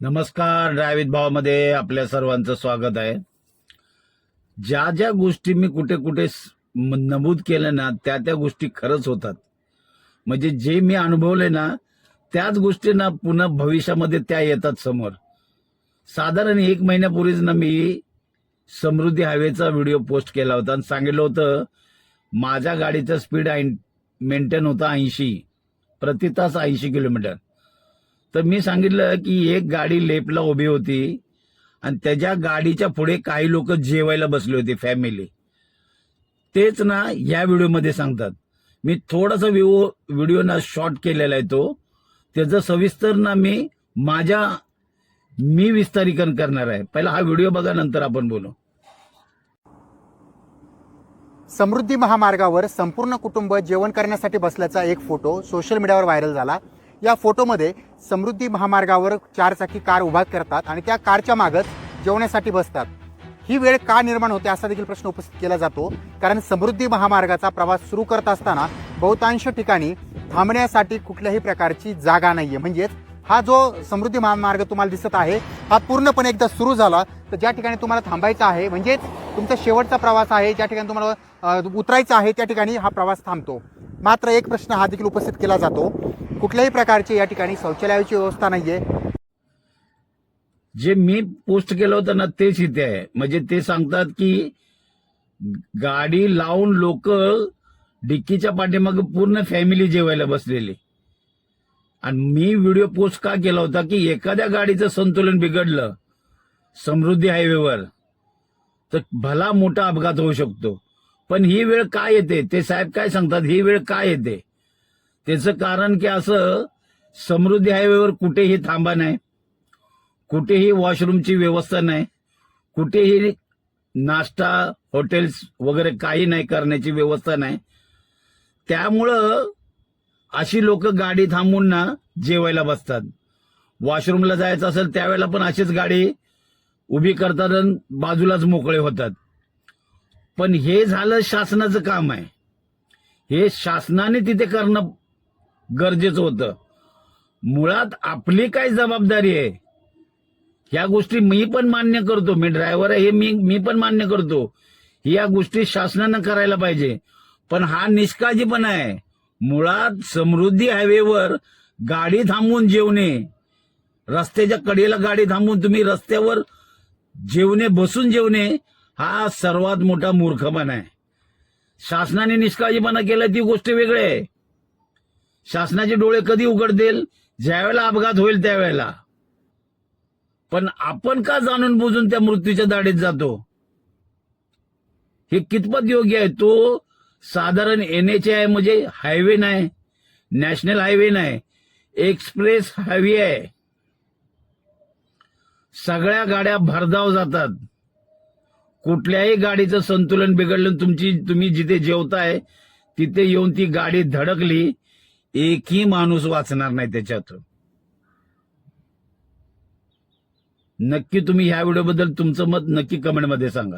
नमस्कार ड्रायवित भावामध्ये आपल्या सर्वांचं स्वागत आहे. ज्या ज्या गोष्टी मी कुठे कुठे नमूद केलं ना त्या त्या गोष्टी खरंच होतात. म्हणजे जे मी अनुभवले ना त्याच गोष्टी ना पुन्हा भविष्यामध्ये त्या येतात समोर. साधारण एक महिन्यापूर्वीच ना मी समृद्धी हायवेचा व्हिडिओ पोस्ट केला होता आणि सांगितलं होतं माझ्या गाडीचा स्पीड मेंटेन होता ऐंशी प्रति तास ऐंशी किलोमीटर. तर मी सांगितलं की एक गाडी लेपला उभी होती आणि त्याच्या गाडीच्या पुढे काही लोक जेवायला बसले होते फॅमिली तेच ना या व्हिडिओमध्ये सांगतात. मी थोडासा व्हिओ व्हिडिओ ना शॉर्ट केलेला आहे तो. त्याचं सविस्तर ना मी माझ्या मी विस्तारीकरण करणार आहे. पहिला हा व्हिडिओ बघा नंतर आपण बोलू. समृद्धी महामार्गावर संपूर्ण कुटुंब जेवण करण्यासाठी बसल्याचा एक फोटो सोशल मीडियावर व्हायरल झाला. या फोटोमध्ये समृद्धी महामार्गावर चारचाकी कार उभा करतात आणि त्या कारच्या मागच जेवण्यासाठी बसतात. ही वेळ का निर्माण होते असा देखील प्रश्न उपस्थित केला जातो. कारण समृद्धी महामार्गाचा प्रवास सुरू करत असताना बहुतांश ठिकाणी थांबण्यासाठी कुठल्याही प्रकारची जागा नाहीये. म्हणजेच हा जो समृद्धी महामार्ग तुम्हाला दिसत आहे हा पूर्णपणे एकदा सुरू झाला तर ज्या ठिकाणी तुम्हाला थांबायचं आहे म्हणजेच तुमचा शेवटचा प्रवास आहे ज्या ठिकाणी तुम्हाला उतरायचा आहे त्या ठिकाणी हा प्रवास थांबतो. मात्र एक प्रश्न हा देखील उपस्थित केला जातो. कुठल्याही प्रकारची या ठिकाणी शौचालयाची व्यवस्था नाहीये. जे मी पोस्ट केलं होतं ना तेच इथे आहे. म्हणजे ते सांगतात की गाडी लावून लोक डिक्कीच्या पाठीमागे पूर्ण फॅमिली जेवायला बसलेली. आणि मी व्हिडिओ पोस्ट का केला होता की एखाद्या गाडीचं संतुलन बिघडलं समृद्धी हायवेवर तर भला मोठा अपघात होऊ शकतो. पण ही वेळ काय येते? ते साहेब काय सांगतात? ही वेळ काय येते? त्याचं कारण की असं समृद्धी हायवेवर कुठेही थांबा नाही कुठेही वॉशरूमची व्यवस्था नाही कुठेही नाश्ता हॉटेल्स वगैरे काही नाही करण्याची व्यवस्था नाही. त्यामुळं अशी लोक गाडी थांबून ना जेवायला बसतात. वॉशरूमला जायचं असेल त्यावेळेला पण अशीच गाडी उभी करतात आणि बाजूलाच मोकळे होतात. पण हे झालं शासनाचं काम आहे. हे शासनाने तिथे करणं गरजेचं होतं. मुळात आपली काय जबाबदारी आहे? या गोष्टी मी पण मान्य करतो. मी ड्रायव्हर आहे हे मी मी पण मान्य करतो. या गोष्टी शासनानं करायला पाहिजे. पण हा निष्काळजीपणा आहे. मुळात समृद्धी हायवेवर गाडी थांबवून जेवणे. रस्त्याच्या कडेला गाडी थांबवून तुम्ही रस्त्यावर जेवणे बसून जेवणे. हा सर्वात मोठा मूर्खपणा आहे. शासनाने निष्काळजीपणा केला ती गोष्ट वेगळी आहे. शासनाचे डोळे कधी उघडतील? ज्यावेळेला अपघात होईल त्यावेळेला. पण आपण का जाणून बुजून त्या मृत्यूच्या दाढीत जातो? हे कितपत योग्य आहे? तो साधारण एन एच आहे म्हणजे हायवे नाही नॅशनल हायवे नाही एक्सप्रेस हायवे आहे. सगळ्या गाड्या भरधाव जातात. कुठल्याही गाडीचं संतुलन बिघडलं तुमची तुम्ही जिथे जेवताय तिथे येऊन ती गाडी धडकली एकही माणूस वाचणार नाही त्याच्यातून नक्की तुम्ही ह्या व्हिडिओबद्दल तुमचं मत नक्की कमेंटमध्ये सांगा.